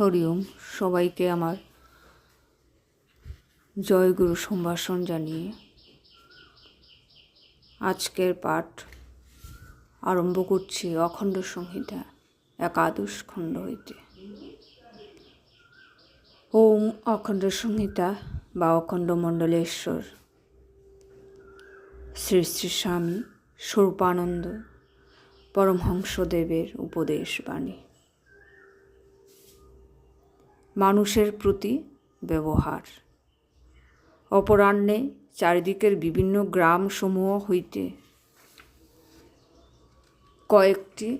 হরিওম, সবাইকে আমার জয়গুরু সম্ভাষণ জানিয়ে আজকের পাঠ আরম্ভ করছি অখণ্ড সংহিতা, একাদশ খণ্ড হইতে। ওম অখণ্ড সংহিতা বা অখণ্ড মণ্ডলেশ্বর। শ্রী শ্রী স্বামী স্বরূপানন্দ, পরমহংসদেবের উপদেশ বাণী। মানুষের প্রতি ব্যবহার। অপরাহ্নে চারিদিকের বিভিন্ন গ্রামসমূহ হইতে কয়েকটি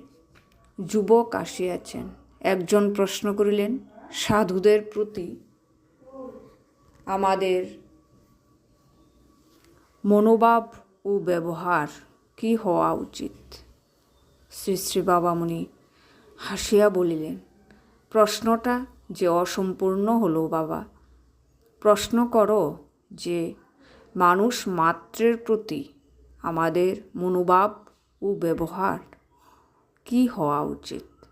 যুবক আসিয়াছেন। একজন প্রশ্ন করিলেন, সাধুদের প্রতি আমাদের মনোভাব ও ব্যবহার কি হওয়া উচিত? শ্রী শ্রী বাবামণি হাসিয়া বলিলেন, প্রশ্নটা যে অসম্পূর্ণ হলো বাবা। প্রশ্ন করো যে মানুষ মাত্রের প্রতি আমাদের মনোভাব ও ব্যবহার কি হওয়া উচিত?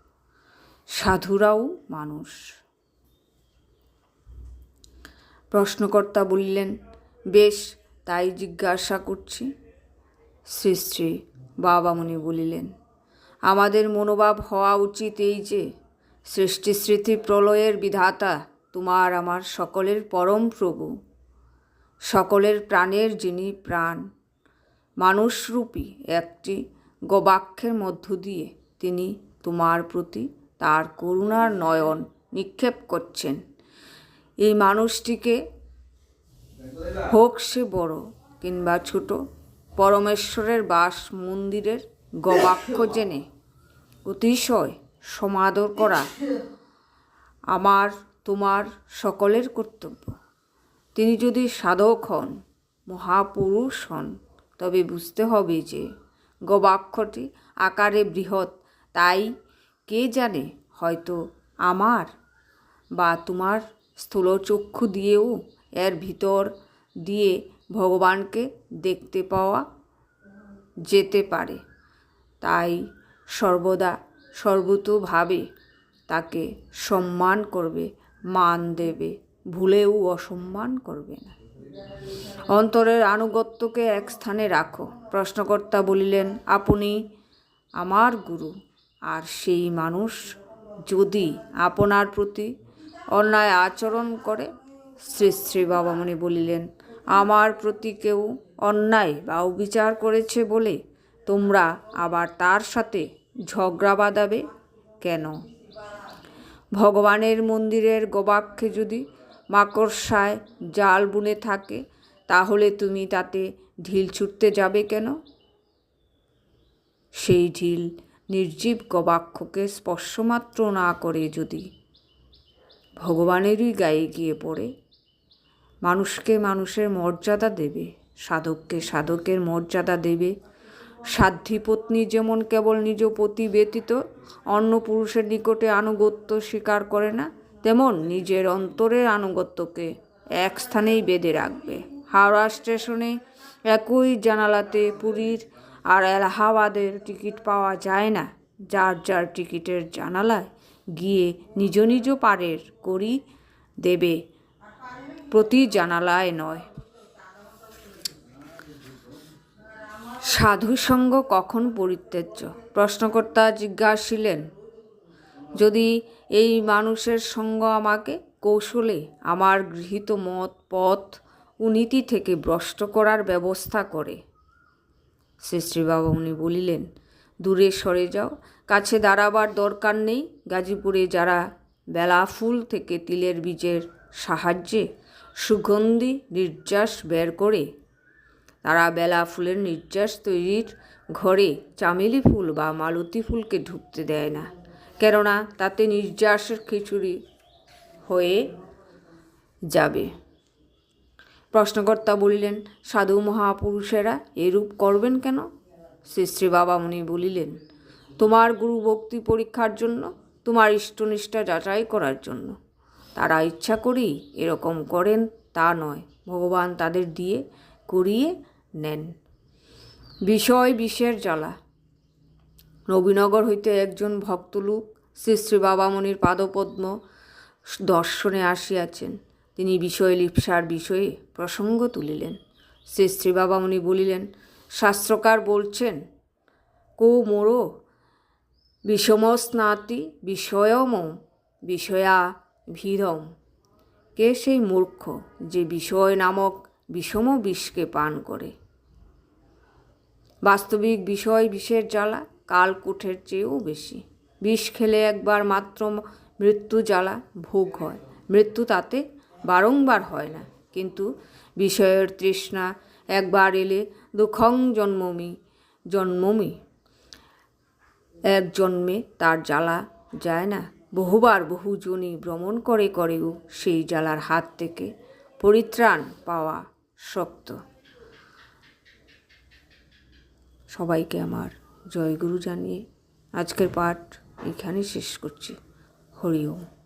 সাধুরাও মানুষ। প্রশ্নকর্তা বললেন, বেশ, তাই জিজ্ঞাসা করছি। শ্রী শ্রী বাবামণি বলিলেন, আমাদের মনোভাব হওয়া উচিত এই যে সৃষ্টি স্মৃতি প্রলয়ের বিধাতা, তোমার আমার সকলের পরম প্রভু। সকলের প্রাণের যিনি প্রাণ, মানুষরূপী একটি গোবাক্ষের মধ্য দিয়ে তিনি তোমার প্রতি তার করুণার নয়ন নিক্ষেপ করছেন। এই মানুষটিকে হোক সে বড় কিংবা ছোট, পরমেশ্বরের বাস মন্দিরের গবাক্ষ জেনে অতিশয় সমাদর করা আমার, তোমার সকলের কর্তব্য। তিনি যদি সাধক হন, মহাপুরুষ হন, তবে বুঝতে হবে যে গবাক্ষটি আকারে বৃহৎ। তাই কে জানে, হয়তো আমার বা তোমার স্থূলচক্ষু দিয়েও এর ভিতর দিয়ে ভগবানকে দেখতে পাওয়া যেতে পারে। তাই সর্বদা সর্বতোভাবে তাকে সম্মান করবে, মান দেবে, ভুলেও অসম্মান করবে না। অন্তরের আনুগত্যকে এক স্থানে রাখো। প্রশ্নকর্তা বলিলেন, আপনি আমার গুরু, আর সেই মানুষ যদি আপনার প্রতি অন্যায় আচরণ করে? শ্রী শ্রী বাবামণি বলিলেন, আমার প্রতি কেউ অন্যায় বা অবিচার করেছে বলে তোমরা আবার তার সাথে ঝগড়া বাঁধাবে কেন? ভগবানের মন্দিরের গবাক্ষে যদি মাকড়সায় জাল বুনে থাকে, তাহলে তুমি তাতে ঢিল ছুটতে যাবে কেন? সেই ঢিল নির্জীব গবাক্ষকে স্পর্শমাত্র না করে যদি ভগবানেরই গায়ে গিয়ে পড়ে, মানুষকে মানুষের মর্যাদা দেবে, সাধককে সাধকের মর্যাদা দেবে সাধ্বী পত্নী যেমন কেবল নিজ পতি ব্যতীত অন্য পুরুষের নিকটে আনুগত্য স্বীকার করে না, তেমন নিজের অন্তরের আনুগত্যকে এক স্থানেই বেঁধে রাখবে। হাওড়া স্টেশনে একই জানালাতে পুরীর আর এলাহাবাদের টিকিট পাওয়া যায় না। যার যার টিকিটের জানালায় গিয়ে নিজ নিজ পারের করি দেবে। প্রতি জানালায় নয় সাধুসঙ্গ কখন পরিত্যাজ্য? প্রশ্নকর্তা জিজ্ঞাসিলেন, যদি এই মানুষের সঙ্গ আমাকে কৌশলে আমার গৃহীত মত, পথ উনীতি থেকে ভ্রষ্ট করার ব্যবস্থা করে? শ্রী শ্রীবাবা উনি বলিলেন, দূরে সরে যাও, কাছে দাঁড়াবার দরকার নেই। গাজীপুরে যারা বেলা ফুল থেকে তিলের বীজের সাহায্যে সুগন্ধি, নির্যাস বের করে তারা বেলা ফুলের নির্যাস তৈরির ঘরে চামেলি ফুল বা মালতী ফুলকে ঢুকতে দেয় না। কেননা তাতে নির্যাসের খিচুড়ি হয়ে যাবে। প্রশ্নকর্তা বলিলেন, সাধু মহাপুরুষেরা এরূপ করবেন কেন? শ্রী শ্রী বাবামণি বলিলেন, তোমার গুরু ভক্তি পরীক্ষার জন্য, তোমার ইষ্টনিষ্ঠা যাচাই করার জন্য। তারা ইচ্ছা করেই এরকম করেন, তা নয়। ভগবান তাদের দিয়ে করিয়ে নেন। বিষয় বিষের জ্বালা। নবীনগর হইতে একজন ভক্তলোক শ্রী শ্রী বাবামণির পাদপদ্ম দর্শনে আসিয়াছেন। তিনি বিষয় লিপ্সার বিষয়ে প্রসঙ্গ তুলিলেন। শ্রী শ্রী বাবামণি বলিলেন, শাস্ত্রকার বলছেন, কো মোরো বিষম স্নাতি বিষয়ম বিষয়া ভিদম। কে সেই মূর্খ যে বিষয় নামক বিষম বিষকে পান করে। বাস্তবিক বিষয় বিষের জ্বালা, কালকুঠের চেয়েও বেশি। বিষ খেলে একবার মাত্র মৃত্যু জ্বালা ভোগ হয়। মৃত্যু তাতে বারংবার হয় না, কিন্তু বিষয়ের তৃষ্ণা একবার এলে দুঃখং জন্মমি জন্মমি। এক জন্মে তার জ্বালা যায় না। বহুবার বহুজনই ভ্রমণ করে করেও সেই জ্বালার হাত থেকে পরিত্রাণ পাওয়া শক্ত। সবাইকে আমার জয়গুরু জানিয়ে আজকের পাঠ এখানেই শেষ করছি। হরি ওম।